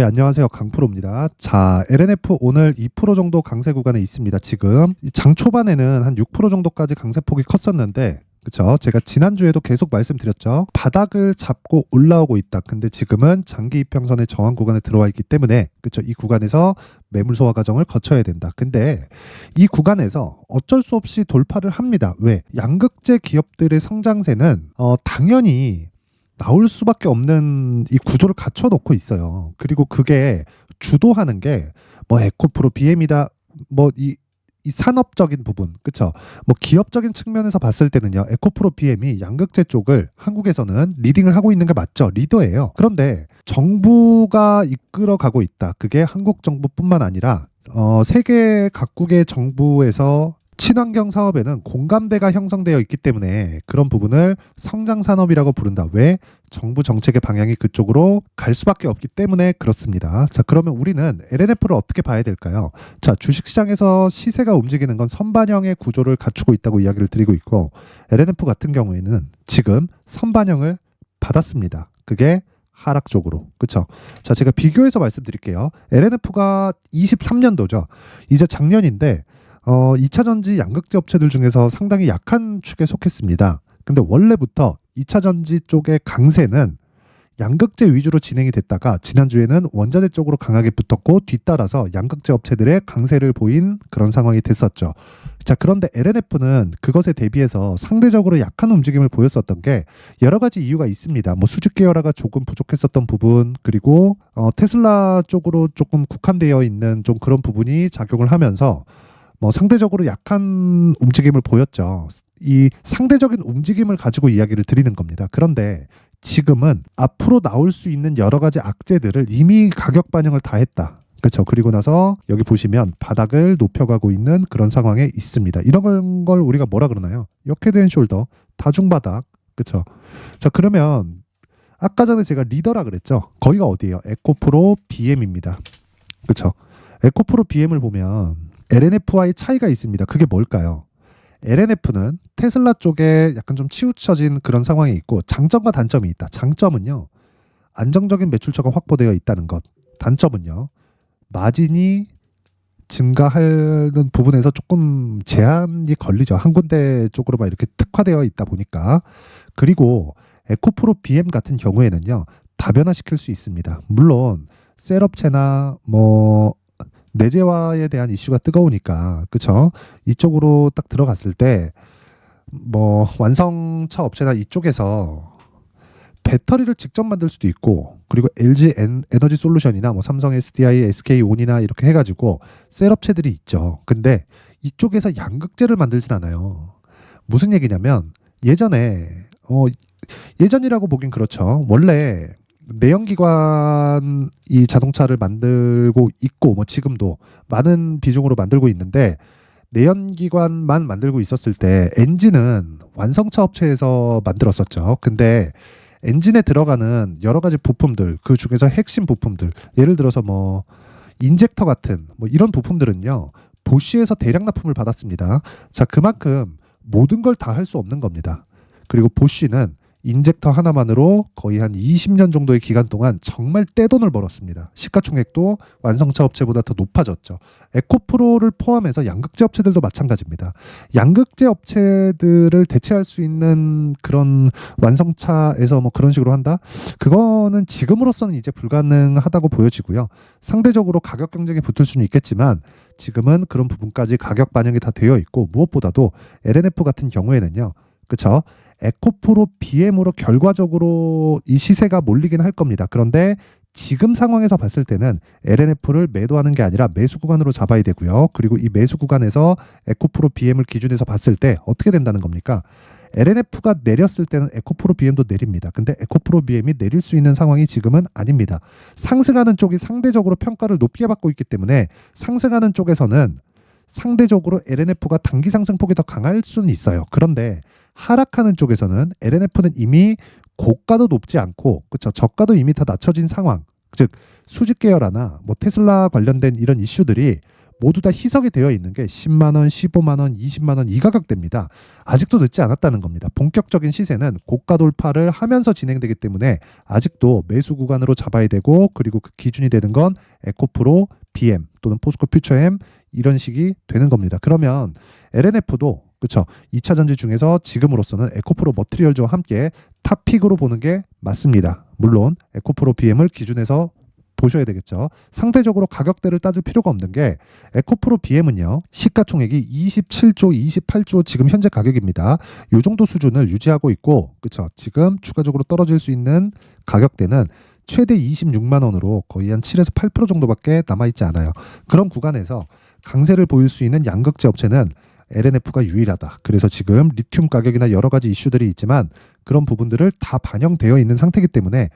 네, 안녕하세요. 강프로입니다. 자, LNF 오늘 2% 정도 강세 구간에 있습니다. 지금 이장 초반에는 한 6% 정도까지 강세폭이 컸었는데 그쵸? 제가 지난주에도 계속 말씀드렸죠. 바닥을 잡고 올라오고 있다. 근데 지금은 장기 이평선의 저항 구간에 들어와 있기 때문에 그쵸? 이 구간에서 매물 소화 과정을 거쳐야 된다. 근데 이 구간에서 어쩔 수 없이 돌파를 합니다. 왜? 양극재 기업들의 성장세는 어, 당연히 나올 수밖에 없는 이 구조를 갖춰 놓고 있어요. 그리고 그게 주도하는 게 뭐 에코프로 BM이다. 뭐이 이 산업적인 부분, 그쵸? 뭐 기업적인 측면에서 봤을 때는요, 에코프로 BM이 양극재 쪽을 한국에서는 리딩을 하고 있는 게 맞죠, 리더예요. 그런데 정부가 이끌어 가고 있다. 그게 한국 정부뿐만 아니라 어, 세계 각국의 정부에서 친환경 사업에는 공감대가 형성되어 있기 때문에 그런 부분을 성장 산업이라고 부른다. 왜? 정부 정책의 방향이 그쪽으로 갈 수밖에 없기 때문에 그렇습니다. 자, 그러면 우리는 LNF를 어떻게 봐야 될까요? 자, 주식 시장에서 시세가 움직이는 건 선반영의 구조를 갖추고 있다고 이야기를 드리고 있고 LNF 같은 경우에는 지금 선반영을 받았습니다. 그게 하락 쪽으로. 그쵸? 자, 제가 비교해서 말씀드릴게요. LNF가 23년도죠. 이제 작년인데 어, 2차 전지 양극재 업체들 중에서 상당히 약한 축에 속했습니다. 근데 원래부터 2차 전지 쪽의 강세는 양극재 위주로 진행이 됐다가 지난주에는 원자재 쪽으로 강하게 붙었고 뒤따라서 양극재 업체들의 강세를 보인 그런 상황이 됐었죠. 자, 그런데 LNF는 그것에 대비해서 상대적으로 약한 움직임을 보였었던 게 여러 가지 이유가 있습니다. 뭐 수직 계열화가 조금 부족했었던 부분, 그리고 어, 테슬라 쪽으로 조금 국한되어 있는 좀 그런 부분이 작용을 하면서 뭐 상대적으로 약한 움직임을 보였죠. 이 상대적인 움직임을 가지고 이야기를 드리는 겁니다. 그런데 지금은 앞으로 나올 수 있는 여러 가지 악재들을 이미 가격 반영을 다 했다. 그렇죠. 그리고 나서 여기 보시면 바닥을 높여가고 있는 그런 상황에 있습니다. 이런 걸 우리가 뭐라 그러나요? 역헤드 앤 숄더 다중바닥. 그렇죠. 자 그러면 아까 전에 제가 리더라 그랬죠. 거기가 어디예요? 에코프로 BM입니다. 그렇죠. 에코프로 BM을 보면 LNF와의 차이가 있습니다. 그게 뭘까요? LNF는 테슬라 쪽에 약간 좀 치우쳐진 그런 상황이 있고 장점과 단점이 있다. 장점은요. 안정적인 매출처가 확보되어 있다는 것. 단점은요. 마진이 증가하는 부분에서 조금 제한이 걸리죠. 한 군데 쪽으로만 이렇게 특화되어 있다 보니까. 그리고 에코프로 BM 같은 경우에는요. 다변화시킬 수 있습니다. 물론 셀업체나 뭐 내재화에 대한 이슈가 뜨거우니까 그쵸 이쪽으로 딱 들어갔을 때 뭐 완성차 업체나 이쪽에서 배터리를 직접 만들 수도 있고 그리고 LG 엔, 에너지 솔루션이나 뭐 삼성 SDI, SK 온이나 이렇게 해가지고 셀 업체들이 있죠. 근데 이쪽에서 양극재를 만들진 않아요. 무슨 얘기냐면 예전에 어 예전이라고 보긴 그렇죠. 원래 내연기관 이 자동차를 만들고 있고 뭐 지금도 많은 비중으로 만들고 있는데 내연기관만 만들고 있었을 때 엔진은 완성차 업체에서 만들었었죠. 근데 엔진에 들어가는 여러 가지 부품들 그 중에서 핵심 부품들 예를 들어서 뭐 인젝터 같은 뭐 이런 부품들은요 보쉬에서 대량 납품을 받았습니다. 자 그만큼 모든 걸 다 할 수 없는 겁니다. 그리고 보쉬는 인젝터 하나만으로 거의 한 20년 정도의 기간 동안 정말 떼돈을 벌었습니다. 시가총액도 완성차 업체보다 더 높아졌죠. 에코프로를 포함해서 양극재 업체들도 마찬가지입니다. 양극재 업체들을 대체할 수 있는 그런 완성차에서 뭐 그런 식으로 한다? 그거는 지금으로서는 이제 불가능하다고 보여지고요. 상대적으로 가격 경쟁에 붙을 수는 있겠지만 지금은 그런 부분까지 가격 반영이 다 되어 있고 무엇보다도 LNF 같은 경우에는요. 그쵸? 에코프로 BM으로 결과적으로 이 시세가 몰리긴 할 겁니다. 그런데 지금 상황에서 봤을 때는 LNF를 매도하는 게 아니라 매수 구간으로 잡아야 되고요. 그리고 이 매수 구간에서 에코프로 BM을 기준해서 봤을 때 어떻게 된다는 겁니까? LNF가 내렸을 때는 에코프로 BM도 내립니다. 근데 에코프로 BM이 내릴 수 있는 상황이 지금은 아닙니다. 상승하는 쪽이 상대적으로 평가를 높게 받고 있기 때문에 상승하는 쪽에서는 상대적으로 LNF가 단기 상승폭이 더 강할 수는 있어요. 그런데 하락하는 쪽에서는 LNF는 이미 고가도 높지 않고 그쵸 저가도 이미 다 낮춰진 상황 즉 수직 계열화나 뭐 테슬라 관련된 이런 이슈들이 모두 다 희석이 되어 있는 게 10만 원, 15만 원, 20만 원 이 가격대입니다. 아직도 늦지 않았다는 겁니다. 본격적인 시세는 고가 돌파를 하면서 진행되기 때문에 아직도 매수 구간으로 잡아야 되고 그리고 그 기준이 되는 건 에코프로, BM 또는 포스코 퓨처엠 이런 식이 되는 겁니다. 그러면 LNF도 그렇죠. 2차 전지 중에서 지금으로서는 에코프로 머트리얼즈와 함께 탑픽으로 보는 게 맞습니다. 물론 에코프로 BM을 기준해서 보셔야 되겠죠. 상대적으로 가격대를 따질 필요가 없는 게 에코프로 BM은요. 시가총액이 27조, 28조 지금 현재 가격입니다. 요 정도 수준을 유지하고 있고 그렇죠. 지금 추가적으로 떨어질 수 있는 가격대는 최대 26만 원으로 거의 한 7에서 8% 정도밖에 남아 있지 않아요. 그런 구간에서 강세를 보일 수 있는 양극재 업체는 LNF가 유일하다. 그래서 지금 리튬 가격이나 여러 가지 이슈들이 있지만 그런 부분들을 다 반영되어 있는 상태이기 때문에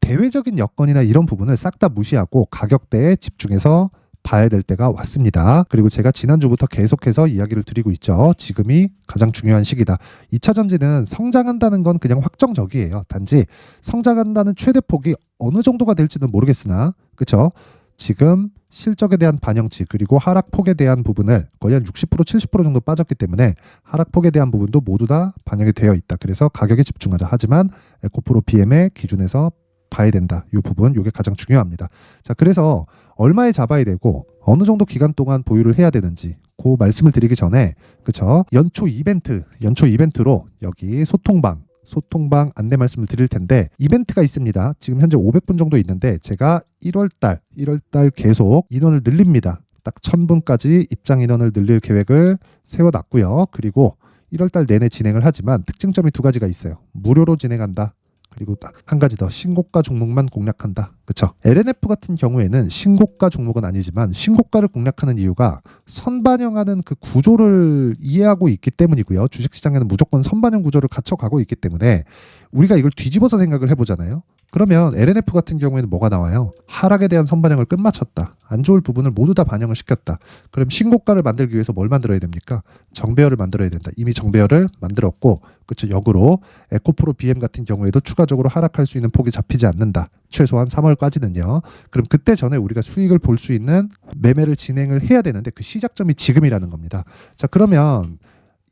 대외적인 여건이나 이런 부분을 싹 다 무시하고 가격대에 집중해서 봐야 될 때가 왔습니다. 그리고 제가 지난주부터 계속해서 이야기를 드리고 있죠. 지금이 가장 중요한 시기다. 2차 전지는 성장한다는 건 그냥 확정적이에요. 단지 성장한다는 최대 폭이 어느 정도가 될지는 모르겠으나 그렇죠? 지금 실적에 대한 반영치 그리고 하락폭에 대한 부분을 거의 한 60% 70% 정도 빠졌기 때문에 하락폭에 대한 부분도 모두 다 반영이 되어 있다. 그래서 가격에 집중하자. 하지만 에코프로 BM의 기준에서 봐야 된다. 이 부분, 이게 가장 중요합니다. 자, 그래서 얼마에 잡아야 되고 어느 정도 기간 동안 보유를 해야 되는지 그 말씀을 드리기 전에 그쵸 연초 이벤트, 연초 이벤트로 여기 소통방 소통방 안내 말씀을 드릴 텐데 이벤트가 있습니다. 지금 현재 500분 정도 있는데 제가 1월 달, 1월 달 계속 인원을 늘립니다. 딱 1000분까지 입장 인원을 늘릴 계획을 세워 놨고요. 그리고 1월 달 내내 진행을 하지만 특징점이 두 가지가 있어요. 무료로 진행한다. 그리고 딱 한 가지 더 신고가 종목만 공략한다. 그렇죠? LNF 같은 경우에는 신고가 종목은 아니지만 신고가를 공략하는 이유가 선반영하는 그 구조를 이해하고 있기 때문이고요. 주식 시장에는 무조건 선반영 구조를 갖춰 가고 있기 때문에 우리가 이걸 뒤집어서 생각을 해 보잖아요. 그러면 LNF 같은 경우에는 뭐가 나와요? 하락에 대한 선반영을 끝마쳤다. 안 좋을 부분을 모두 다 반영을 시켰다. 그럼 신고가를 만들기 위해서 뭘 만들어야 됩니까? 정배열을 만들어야 된다. 이미 정배열을 만들었고, 그쵸 역으로 에코프로 BM 같은 경우에도 추가적으로 하락할 수 있는 폭이 잡히지 않는다. 최소한 3월까지는요. 그럼 그때 전에 우리가 수익을 볼 수 있는 매매를 진행을 해야 되는데 그 시작점이 지금이라는 겁니다. 자, 그러면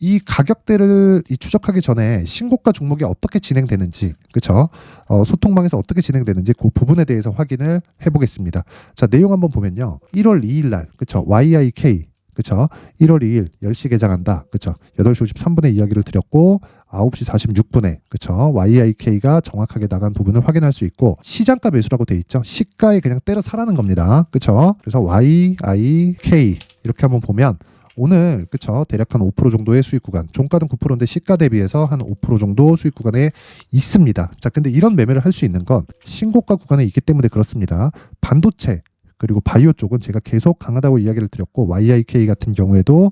이 가격대를 이 추적하기 전에 신고가 종목이 어떻게 진행되는지 그렇죠 어, 소통방에서 어떻게 진행되는지 그 부분에 대해서 확인을 해보겠습니다. 자 내용 한번 보면요. 1월 2일 날 그렇죠 YIK 그렇죠 1월 2일 10시 개장한다 그렇죠 8시 53분에 이야기를 드렸고 9시 46분에 그렇죠 YIK가 정확하게 나간 부분을 확인할 수 있고 시장가 매수라고 돼 있죠? 시가에 그냥 때려 사라는 겁니다 그렇죠 그래서 YIK 이렇게 한번 보면 오늘 그쵸? 대략 한 5% 정도의 수익 구간 종가는 9%인데 시가 대비해서 한 5% 정도 수익 구간에 있습니다. 자 근데 이런 매매를 할 수 있는 건 신고가 구간에 있기 때문에 그렇습니다. 반도체 그리고 바이오 쪽은 제가 계속 강하다고 이야기를 드렸고 YIK 같은 경우에도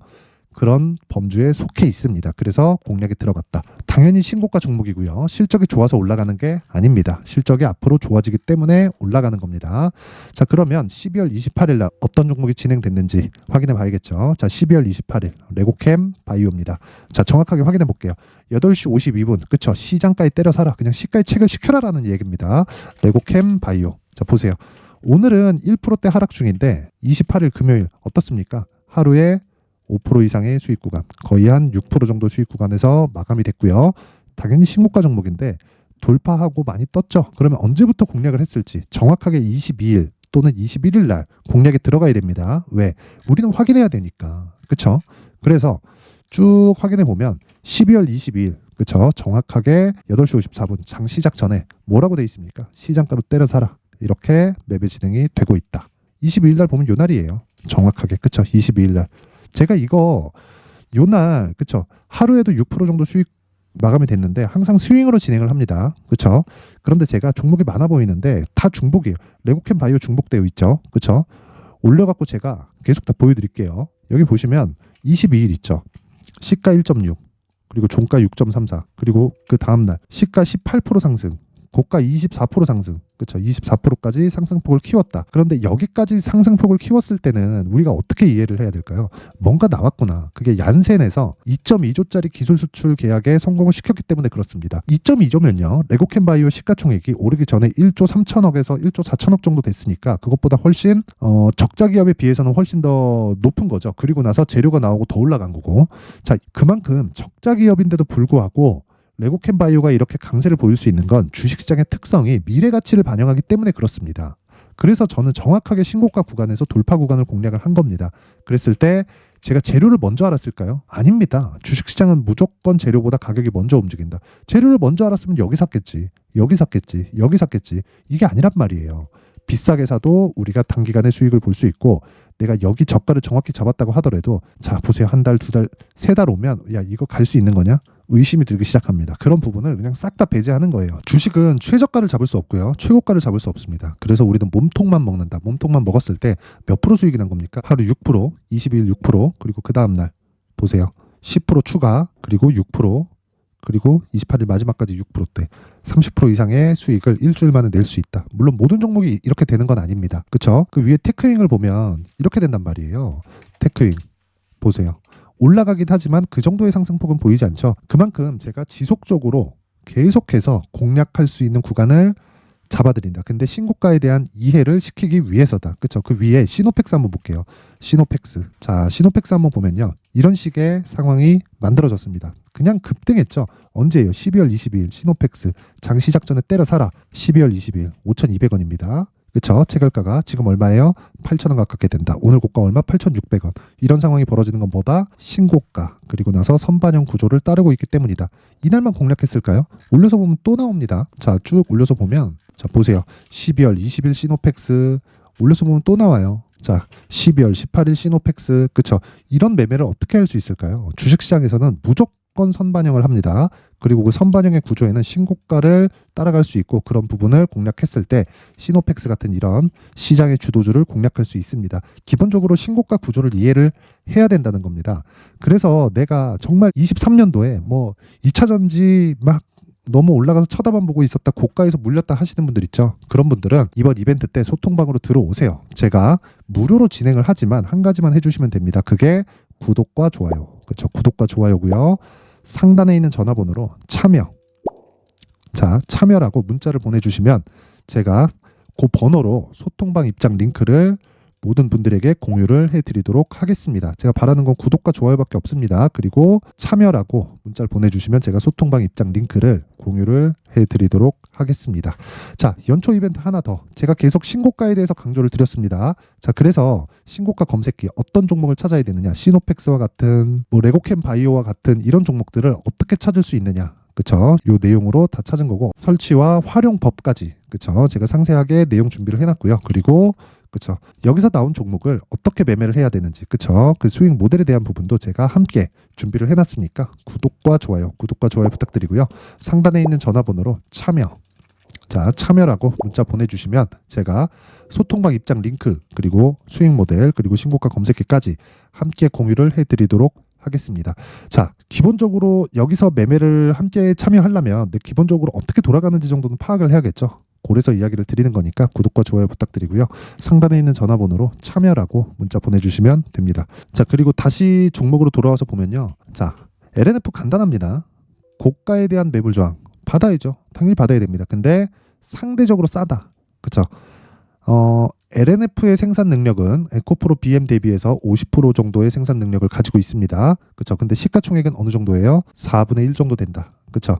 그런 범주에 속해 있습니다. 그래서 공략에 들어갔다. 당연히 신고가 종목이고요. 실적이 좋아서 올라가는 게 아닙니다. 실적이 앞으로 좋아지기 때문에 올라가는 겁니다. 자, 그러면 12월 28일 날 어떤 종목이 진행됐는지 확인해 봐야겠죠. 자, 12월 28일 레고캠 바이오입니다. 자, 정확하게 확인해 볼게요. 8시 52분. 그쵸? 시장가에 때려 사라. 그냥 시가에 책을 시켜라라는 얘기입니다. 레고캠 바이오. 자, 보세요. 오늘은 1%대 하락 중인데 28일 금요일 어떻습니까? 하루에 5% 이상의 수익 구간, 거의 한 6% 정도 수익 구간에서 마감이 됐고요. 당연히 신고가 종목인데 돌파하고 많이 떴죠. 그러면 언제부터 공략을 했을지 정확하게 22일 또는 21일 날 공략에 들어가야 됩니다. 왜? 우리는 확인해야 되니까. 그렇죠? 그래서 쭉 확인해 보면 12월 22일 그렇죠? 정확하게 8시 54분 장 시작 전에 뭐라고 돼 있습니까? 시장가로 때려 사라. 이렇게 매매 진행이 되고 있다. 22일 날 보면 요 날이에요. 정확하게 그렇죠? 22일 날. 제가 이거 요날 그쵸 하루에도 6% 정도 수익 마감이 됐는데 항상 스윙으로 진행을 합니다. 그렇죠? 그런데 제가 종목이 많아 보이는데 다 중복이에요. 레고캠 바이오 중복되어 있죠. 그렇죠? 올려 갖고 제가 계속 다 보여 드릴게요. 여기 보시면 22일 있죠. 시가 1.6 그리고 종가 6.34 그리고 그 다음 날 시가 18% 상승 고가 24% 상승. 그렇죠. 24%까지 상승폭을 키웠다. 그런데 여기까지 상승폭을 키웠을 때는 우리가 어떻게 이해를 해야 될까요? 뭔가 나왔구나. 그게 얀센에서 2.2조짜리 기술 수출 계약에 성공을 시켰기 때문에 그렇습니다. 2.2조면요. 레고캔 바이오 시가총액이 오르기 전에 1조 3천억에서 1조 4천억 정도 됐으니까 그것보다 훨씬 어, 적자 기업에 비해서는 훨씬 더 높은 거죠. 그리고 나서 재료가 나오고 더 올라간 거고. 자, 그만큼 적자 기업인데도 불구하고 레고캔 바이오가 이렇게 강세를 보일 수 있는 건 주식시장의 특성이 미래 가치를 반영하기 때문에 그렇습니다. 그래서 저는 정확하게 신고가 구간에서 돌파 구간을 공략을 한 겁니다. 그랬을 때 제가 재료를 먼저 알았을까요? 아닙니다. 주식시장은 무조건 재료보다 가격이 먼저 움직인다. 재료를 먼저 알았으면 여기 샀겠지. 여기 샀겠지. 여기 샀겠지. 이게 아니란 말이에요. 비싸게 사도 우리가 단기간에 수익을 볼 수 있고 내가 여기 저가를 정확히 잡았다고 하더라도 자 보세요 한 달 두 달 세 달 오면 야 이거 갈 수 있는 거냐 의심이 들기 시작합니다 그런 부분을 그냥 싹 다 배제하는 거예요 주식은 최저가를 잡을 수 없고요 최고가를 잡을 수 없습니다 그래서 우리는 몸통만 먹는다 몸통만 먹었을 때 몇 프로 수익이 난 겁니까 하루 6% 20일 6% 그리고 그 다음날 보세요 10% 추가 그리고 6% 그리고 28일 마지막까지 6%대 30% 이상의 수익을 일주일 만에 낼 수 있다. 물론 모든 종목이 이렇게 되는 건 아닙니다. 그쵸? 그 위에 테크윙을 보면 이렇게 된단 말이에요. 테크윙 보세요. 올라가긴 하지만 그 정도의 상승폭은 보이지 않죠. 그만큼 제가 지속적으로 계속해서 공략할 수 있는 구간을 잡아드린다. 근데 신고가에 대한 이해를 시키기 위해서다. 그쵸? 그 위에 시노펙스 한번 볼게요. 시노펙스. 자, 시노펙스 한번 보면요. 이런 식의 상황이 만들어졌습니다. 그냥 급등했죠. 언제예요? 12월 22일 시노펙스 장 시작 전에 때려 사라. 12월 22일 5,200원입니다. 그쵸? 체결가가 지금 얼마예요? 8,000원 가깝게 된다. 오늘 고가 얼마? 8,600원. 이런 상황이 벌어지는 건 뭐다? 신고가. 그리고 나서 선반영 구조를 따르고 있기 때문이다. 이날만 공략했을까요? 올려서 보면 또 나옵니다. 자, 쭉 올려서 보면 자, 보세요. 12월 20일 시노펙스 올려서 보면 또 나와요. 자, 12월 18일 시노펙스 그쵸? 이런 매매를 어떻게 할 수 있을까요? 주식 시장에서는 무조건 선반영을 합니다. 그리고 그 선반영의 구조에는 신고가를 따라갈 수 있고 그런 부분을 공략했을 때 시노펙스 같은 이런 시장의 주도주를 공략할 수 있습니다. 기본적으로 신고가 구조를 이해를 해야 된다는 겁니다. 그래서 내가 정말 23년도에 뭐 2차 전지 막 너무 올라가서 쳐다만 보고 있었다 고가에서 물렸다 하시는 분들 있죠 그런 분들은 이번 이벤트 때 소통방으로 들어오세요 제가 무료로 진행을 하지만 한 가지만 해주시면 됩니다 그게 구독과 좋아요 그렇죠 구독과 좋아요고요 상단에 있는 전화번호로 참여. 자 참여라고 문자를 보내주시면 제가 그 번호로 소통방 입장 링크를 모든 분들에게 공유를 해드리도록 하겠습니다. 제가 바라는 건 구독과 좋아요밖에 없습니다. 그리고 참여라고 문자를 보내주시면 제가 소통방 입장 링크를 공유를 해드리도록 하겠습니다. 자, 연초 이벤트 하나 더. 제가 계속 신고가에 대해서 강조를 드렸습니다. 자, 그래서 신고가 검색기 어떤 종목을 찾아야 되느냐? 시노펙스와 같은 뭐 레고캠 바이오와 같은 이런 종목들을 어떻게 찾을 수 있느냐? 그쵸? 요 내용으로 다 찾은 거고 설치와 활용법까지 그쵸? 제가 상세하게 내용 준비를 해놨고요. 그리고 그쵸? 여기서 나온 종목을 어떻게 매매를 해야 되는지 그쵸? 그 수익 모델에 대한 부분도 제가 함께 준비를 해놨으니까 구독과 좋아요, 구독과 좋아요 부탁드리고요. 상단에 있는 전화번호로 참여 자, 참여라고 문자 보내주시면 제가 소통방 입장 링크 그리고 수익 모델 그리고 신고가 검색기까지 함께 공유를 해드리도록 하겠습니다. 자, 기본적으로 여기서 매매를 함께 참여하려면 내 기본적으로 어떻게 돌아가는지 정도는 파악을 해야겠죠. 그래서 이야기를 드리는 거니까 구독과 좋아요 부탁드리고요. 상단에 있는 전화번호로 참여라고 문자 보내주시면 됩니다. 자, 그리고 다시 종목으로 돌아와서 보면요. 자, LNF 간단합니다. 고가에 대한 매물 저항 받아야죠. 당연히 받아야 됩니다. 근데 상대적으로 싸다. 그쵸? 어, LNF의 생산 능력은 에코프로 BM 대비해서 50% 정도의 생산 능력을 가지고 있습니다. 그쵸? 근데 시가총액은 어느 정도예요? 4분의 1 정도 된다. 그쵸?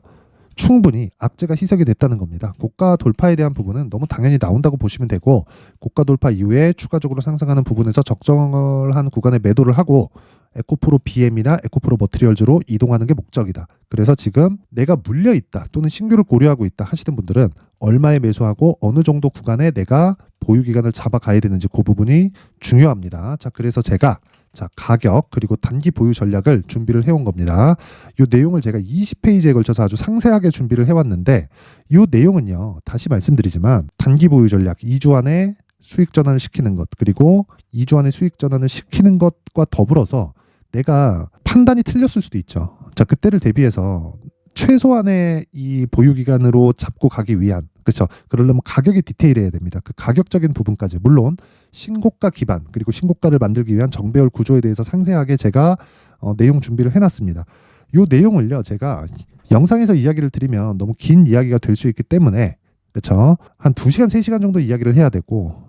충분히 악재가 희석이 됐다는 겁니다. 고가 돌파에 대한 부분은 너무 당연히 나온다고 보시면 되고 고가 돌파 이후에 추가적으로 상승하는 부분에서 적정을 한 구간에 매도를 하고 에코프로 BM이나 에코프로 머트리얼즈로 이동하는 게 목적이다. 그래서 지금 내가 물려 있다 또는 신규를 고려하고 있다 하시는 분들은 얼마에 매수하고 어느 정도 구간에 내가 보유 기간을 잡아가야 되는지 그 부분이 중요합니다. 자, 그래서 제가 자, 가격 그리고 단기 보유 전략을 준비를 해온 겁니다. 이 내용을 제가 20페이지에 걸쳐서 아주 상세하게 준비를 해왔는데 이 내용은요. 다시 말씀드리지만 단기 보유 전략 2주 안에 수익 전환을 시키는 것 그리고 2주 안에 수익 전환을 시키는 것과 더불어서 내가 판단이 틀렸을 수도 있죠. 자, 그때를 대비해서 최소한의 이 보유 기간으로 잡고 가기 위한 그렇죠. 그러려면 가격이 디테일해야 됩니다. 그 가격적인 부분까지 물론 신고가 기반 그리고 신고가를 만들기 위한 정배열 구조에 대해서 상세하게 제가 어, 내용 준비를 해놨습니다. 요 내용을요 제가 영상에서 이야기를 드리면 너무 긴 이야기가 될 수 있기 때문에 그렇죠. 한 2시간 3시간 정도 이야기를 해야 되고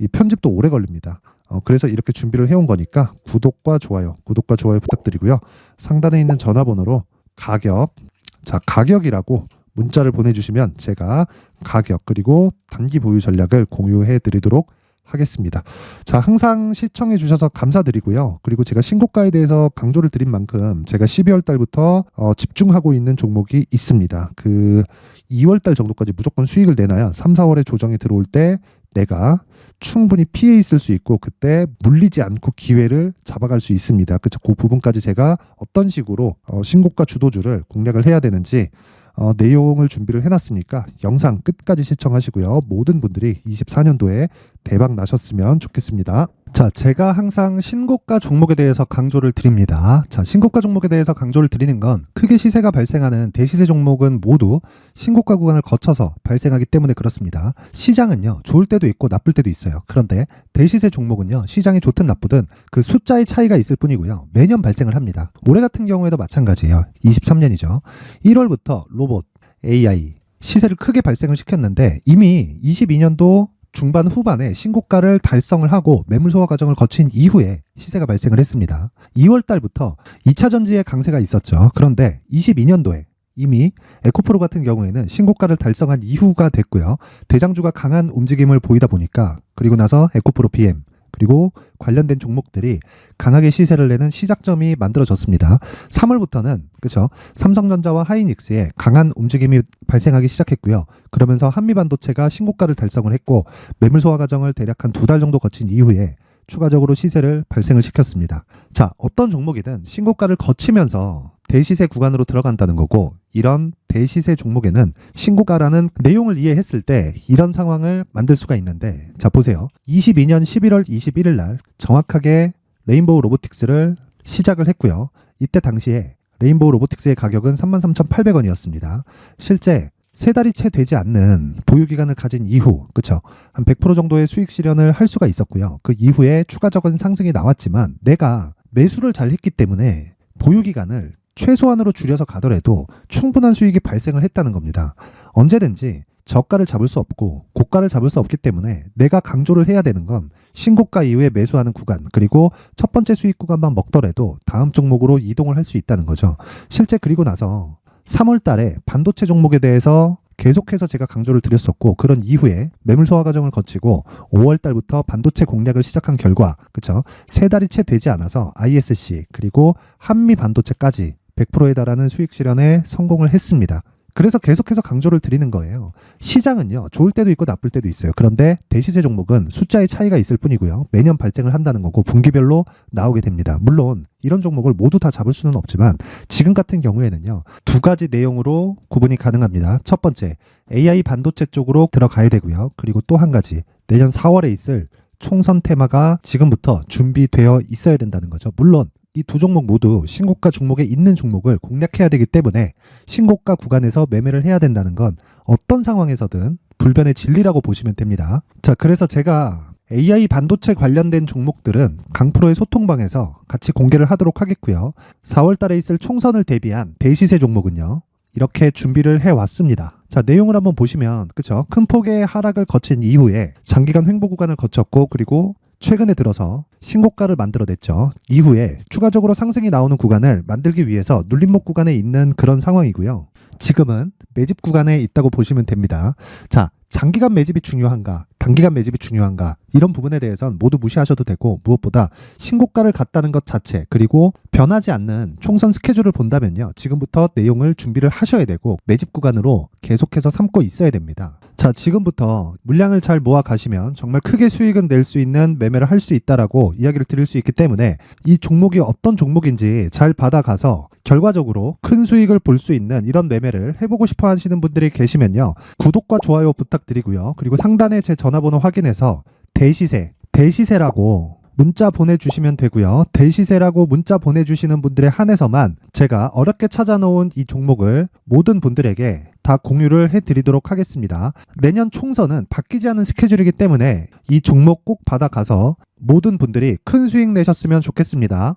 이 편집도 오래 걸립니다. 어, 그래서 이렇게 준비를 해온 거니까 구독과 좋아요, 구독과 좋아요 부탁드리고요. 상단에 있는 전화번호로 가격, 자 가격이라고 문자를 보내주시면 제가 가격 그리고 단기 보유 전략을 공유해 드리도록 하겠습니다. 자 항상 시청해 주셔서 감사드리고요. 그리고 제가 신고가에 대해서 강조를 드린 만큼 제가 12월 달부터 어, 집중하고 있는 종목이 있습니다. 그 2월 달 정도까지 무조건 수익을 내놔야 3, 4월에 조정이 들어올 때 내가 충분히 피해 있을 수 있고 그때 물리지 않고 기회를 잡아갈 수 있습니다. 그쵸? 그 부분까지 제가 어떤 식으로 어, 신고가 주도주를 공략을 해야 되는지 어, 내용을 준비를 해놨으니까 영상 끝까지 시청하시고요. 모든 분들이 24년도에 대박 나셨으면 좋겠습니다. 자, 제가 항상 신고가 종목에 대해서 강조를 드립니다. 자, 신고가 종목에 대해서 강조를 드리는 건 크게 시세가 발생하는 대시세 종목은 모두 신고가 구간을 거쳐서 발생하기 때문에 그렇습니다. 시장은요, 좋을 때도 있고 나쁠 때도 있어요. 그런데 대시세 종목은요, 시장이 좋든 나쁘든 그 숫자의 차이가 있을 뿐이고요. 매년 발생을 합니다. 올해 같은 경우에도 마찬가지예요. 23년이죠. 1월부터 로봇, AI, 시세를 크게 발생을 시켰는데 이미 22년도 중반 후반에 신고가를 달성을 하고 매물 소화 과정을 거친 이후에 시세가 발생을 했습니다. 2월 달부터 2차 전지의 강세가 있었죠. 그런데 22년도에 이미 에코프로 같은 경우에는 신고가를 달성한 이후가 됐고요. 대장주가 강한 움직임을 보이다 보니까 그리고 나서 에코프로 PM 그리고 관련된 종목들이 강하게 시세를 내는 시작점이 만들어졌습니다. 3월부터는 그렇죠. 삼성전자와 하이닉스의 강한 움직임이 발생하기 시작했고요. 그러면서 한미반도체가 신고가를 달성을 했고 매물 소화 과정을 대략 한 두 달 정도 거친 이후에 추가적으로 시세를 발생을 시켰습니다. 자, 어떤 종목이든 신고가를 거치면서 대시세 구간으로 들어간다는 거고 이런 대시세 종목에는 신고가라는 내용을 이해했을 때 이런 상황을 만들 수가 있는데 자 보세요. 22년 11월 21일 날 정확하게 레인보우 로보틱스를 시작을 했고요. 이때 당시에 레인보우 로보틱스의 가격은 33,800원이었습니다. 실제 세 달이 채 되지 않는 보유 기간을 가진 이후, 그쵸? 한 100% 정도의 수익 실현을 할 수가 있었고요. 그 이후에 추가적인 상승이 나왔지만 내가 매수를 잘 했기 때문에 보유 기간을 최소한으로 줄여서 가더라도 충분한 수익이 발생을 했다는 겁니다. 언제든지 저가를 잡을 수 없고 고가를 잡을 수 없기 때문에 내가 강조를 해야 되는 건 신고가 이후에 매수하는 구간 그리고 첫 번째 수익 구간만 먹더라도 다음 종목으로 이동을 할 수 있다는 거죠. 실제 그리고 나서 3월 달에 반도체 종목에 대해서 계속해서 제가 강조를 드렸었고 그런 이후에 매물 소화 과정을 거치고 5월 달부터 반도체 공략을 시작한 결과 그쵸 세 달이 채 되지 않아서 ISC 그리고 한미 반도체까지 100%에 달하는 수익 실현에 성공을 했습니다. 그래서 계속해서 강조를 드리는 거예요. 시장은요, 좋을 때도 있고 나쁠 때도 있어요. 그런데 대시세 종목은 숫자의 차이가 있을 뿐이고요. 매년 발생을 한다는 거고 분기별로 나오게 됩니다. 물론 이런 종목을 모두 다 잡을 수는 없지만 지금 같은 경우에는요, 두 가지 내용으로 구분이 가능합니다. 첫 번째, AI 반도체 쪽으로 들어가야 되고요. 그리고 또 한 가지, 내년 4월에 있을 총선 테마가 지금부터 준비되어 있어야 된다는 거죠. 물론 이 두 종목 모두 신고가 종목에 있는 종목을 공략해야 되기 때문에 신고가 구간에서 매매를 해야 된다는 건 어떤 상황에서든 불변의 진리라고 보시면 됩니다. 자, 그래서 제가 AI 반도체 관련된 종목들은 강프로의 소통방에서 같이 공개를 하도록 하겠고요. 4월 달에 있을 총선을 대비한 대시세 종목은요. 이렇게 준비를 해 왔습니다. 자, 내용을 한번 보시면 그쵸? 큰 폭의 하락을 거친 이후에 장기간 횡보 구간을 거쳤고 그리고 최근에 들어서 신고가를 만들어냈죠. 이후에 추가적으로 상승이 나오는 구간을 만들기 위해서 눌림목 구간에 있는 그런 상황이고요. 지금은 매집 구간에 있다고 보시면 됩니다. 자, 장기간 매집이 중요한가, 단기간 매집이 중요한가 이런 부분에 대해서는 모두 무시하셔도 되고 무엇보다 신고가를 갔다는 것 자체 그리고 변하지 않는 총선 스케줄을 본다면요 지금부터 내용을 준비를 하셔야 되고 매집 구간으로 계속해서 삼고 있어야 됩니다. 자 지금부터 물량을 잘 모아 가시면 정말 크게 수익은 낼 수 있는 매매를 할 수 있다라고 이야기를 드릴 수 있기 때문에 이 종목이 어떤 종목인지 잘 받아가서 결과적으로 큰 수익을 볼 수 있는 이런 매매를 해보고 싶어 하시는 분들이 계시면요. 구독과 좋아요 부탁드리고요. 그리고 상단에 제 전화번호 확인해서 대시세, 대시세라고 문자 보내주시면 되고요. 대시세라고 문자 보내주시는 분들에 한해서만 제가 어렵게 찾아놓은 이 종목을 모든 분들에게 다 공유를 해드리도록 하겠습니다. 내년 총선은 바뀌지 않은 스케줄이기 때문에 이 종목 꼭 받아가서 모든 분들이 큰 수익 내셨으면 좋겠습니다.